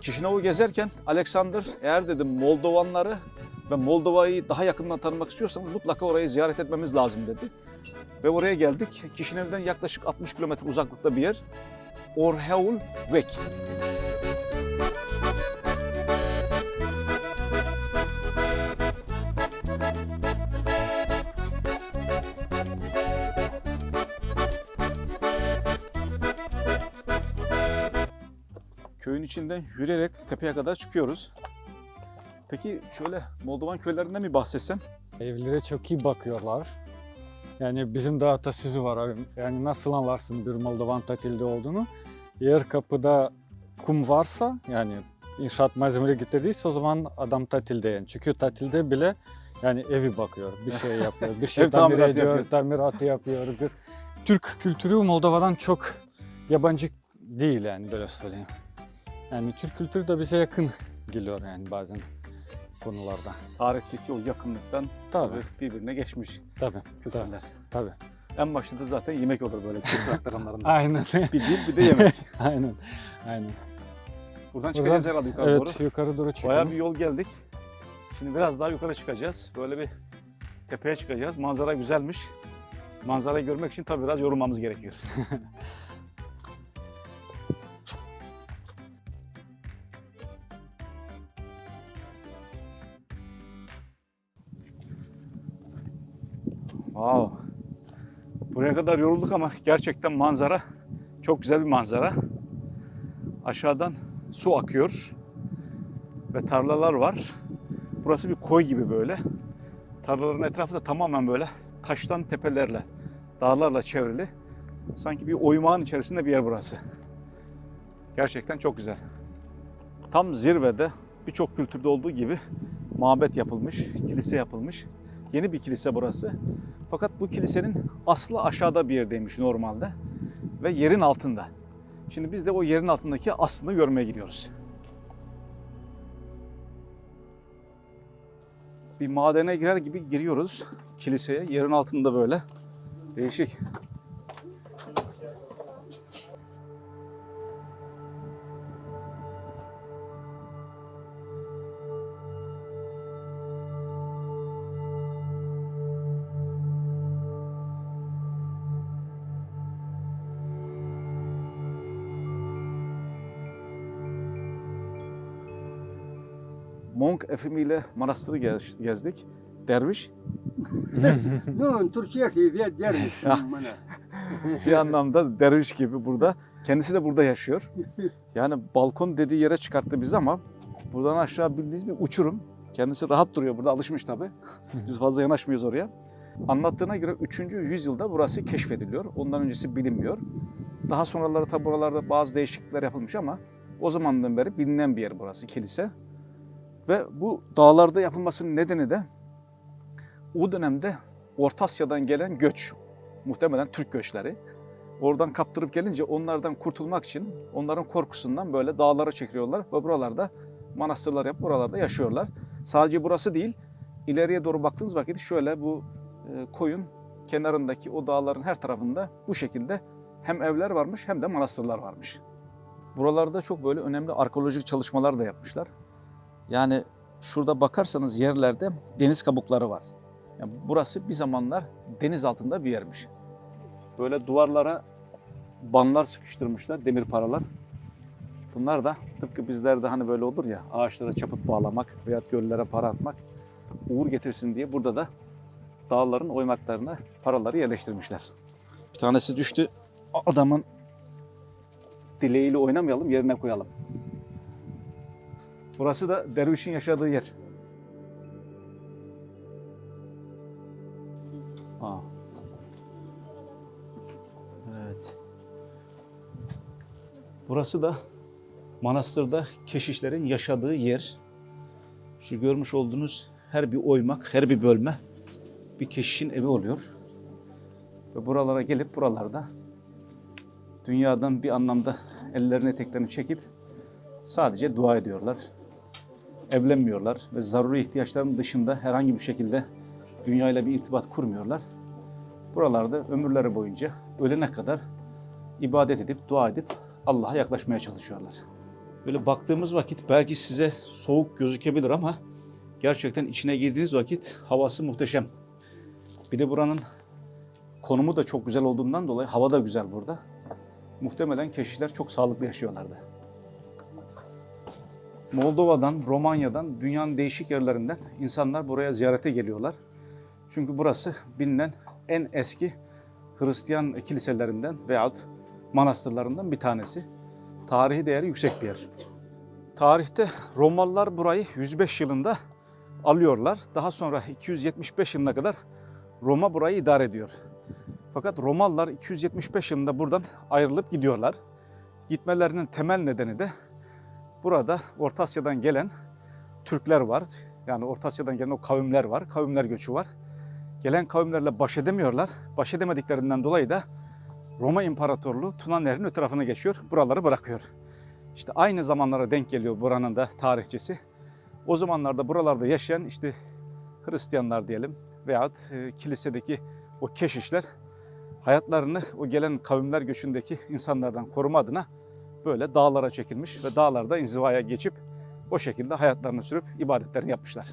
Çişinov'u gezerken Alexander eğer dedim Moldovanları ve Moldova'yı daha yakından tanımak istiyorsanız mutlaka orayı ziyaret etmemiz lazım dedi. Ve oraya geldik. Kişinev'den yaklaşık 60 kilometre uzaklıkta bir yer. Orheul Vek. Köyün içinden yürüyerek tepeye kadar çıkıyoruz. Peki şöyle Moldovan köylerinden mi bahsetsem? Evlere çok iyi bakıyorlar. Yani bizim de atasözü var abi. Yani nasıl anlarsın bir Moldovan tatilde olduğunu? Eğer kapıda kum varsa yani inşaat malzemeleri getirdiyse o zaman adam tatilde yani. Çünkü tatilde bile yani evi bakıyor, bir şey yapıyor, bir şey tamir ediyor, yapıyor. tamiratı yapıyor. Bir... Türk kültürü Moldova'dan çok yabancı değil yani böyle söyleyeyim. Yani Türk kültürü de bize yakın geliyor yani bazen konularda. Tarihteki o yakınlıktan Tabii, tabii birbirine geçmiş tabii, tabii, kültürler. tabii. En başta da zaten yemek olur böyle kültür aktarımlarında. Aynen. bir dil bir de yemek. Aynen. Aynen. Buradan çıkacağız herhalde yukarı evet, doğru. yukarı doğru çıkalım. Bayağı bir yol geldik. Şimdi biraz daha yukarı çıkacağız. Böyle bir tepeye çıkacağız. Manzara güzelmiş. Manzarayı görmek için tabii biraz yorulmamız gerekiyor. Wow. Buraya kadar yorulduk ama gerçekten manzara çok güzel bir manzara. Aşağıdan su akıyor ve tarlalar var. Burası bir koy gibi böyle. Tarlaların etrafı da tamamen böyle taştan tepelerle, dağlarla çevrili. Sanki bir oymağın içerisinde bir yer burası. Gerçekten çok güzel. Tam zirvede birçok kültürde olduğu gibi mabet yapılmış, kilise yapılmış. Yeni bir kilise burası. Fakat bu kilisenin aslı aşağıda bir yerdeymiş normalde ve yerin altında. Şimdi biz de o yerin altındaki aslını görmeye gidiyoruz. Bir madene girer gibi giriyoruz kiliseye. Yerin altında böyle. Değişik. Monk efemiyle manastırı gez- gezdik. Derviş Ну, Türkiye Ya. bana. bir anlamda derviş gibi burada. Kendisi de burada yaşıyor. Yani balkon dediği yere çıkarttı bizi ama buradan aşağı bildiğiniz bir uçurum. Kendisi rahat duruyor burada alışmış tabii. Biz fazla yanaşmıyoruz oraya. Anlattığına göre 3. yüzyılda burası keşfediliyor. Ondan öncesi bilinmiyor. Daha sonraları tabi buralarda bazı değişiklikler yapılmış ama o zamandan beri bilinen bir yer burası kilise. Ve bu dağlarda yapılmasının nedeni de o dönemde Orta Asya'dan gelen göç. Muhtemelen Türk göçleri. Oradan kaptırıp gelince onlardan kurtulmak için onların korkusundan böyle dağlara çekiliyorlar ve buralarda manastırlar yapıp buralarda yaşıyorlar. Sadece burası değil, ileriye doğru baktığınız vakit şöyle bu e, koyun kenarındaki o dağların her tarafında bu şekilde hem evler varmış hem de manastırlar varmış. Buralarda çok böyle önemli arkeolojik çalışmalar da yapmışlar. Yani şurada bakarsanız yerlerde deniz kabukları var. Yani burası bir zamanlar deniz altında bir yermiş. Böyle duvarlara banlar sıkıştırmışlar, demir paralar. Bunlar da tıpkı bizlerde hani böyle olur ya ağaçlara çaput bağlamak veya göllere para atmak uğur getirsin diye burada da dağların oymaklarına paraları yerleştirmişler. Bir tanesi düştü. Adamın dileğiyle oynamayalım, yerine koyalım. Burası da dervişin yaşadığı yer. Aa. Evet. Burası da manastırda keşişlerin yaşadığı yer. Şu görmüş olduğunuz her bir oymak, her bir bölme bir keşişin evi oluyor. Ve buralara gelip buralarda dünyadan bir anlamda ellerini eteklerini çekip sadece dua ediyorlar. Evlenmiyorlar ve zaruri ihtiyaçların dışında herhangi bir şekilde dünyayla bir irtibat kurmuyorlar. Buralarda ömürleri boyunca ölene kadar ibadet edip, dua edip Allah'a yaklaşmaya çalışıyorlar. Böyle baktığımız vakit belki size soğuk gözükebilir ama gerçekten içine girdiğiniz vakit havası muhteşem. Bir de buranın konumu da çok güzel olduğundan dolayı hava da güzel burada. Muhtemelen keşişler çok sağlıklı yaşıyorlardı. Moldova'dan, Romanya'dan, dünyanın değişik yerlerinden insanlar buraya ziyarete geliyorlar. Çünkü burası bilinen en eski Hristiyan kiliselerinden veyahut manastırlarından bir tanesi. Tarihi değeri yüksek bir yer. Tarihte Romalılar burayı 105 yılında alıyorlar. Daha sonra 275 yılına kadar Roma burayı idare ediyor. Fakat Romalılar 275 yılında buradan ayrılıp gidiyorlar. Gitmelerinin temel nedeni de burada Orta Asya'dan gelen Türkler var. Yani Orta Asya'dan gelen o kavimler var. Kavimler göçü var. Gelen kavimlerle baş edemiyorlar. Baş edemediklerinden dolayı da Roma İmparatorluğu Tuna Nehri'nin tarafına geçiyor. Buraları bırakıyor. İşte aynı zamanlara denk geliyor buranın da tarihçesi. O zamanlarda buralarda yaşayan işte Hristiyanlar diyelim veyahut e, kilisedeki o keşişler hayatlarını o gelen kavimler göçündeki insanlardan koruma adına böyle dağlara çekilmiş ve dağlarda inzivaya geçip o şekilde hayatlarını sürüp ibadetlerini yapmışlar.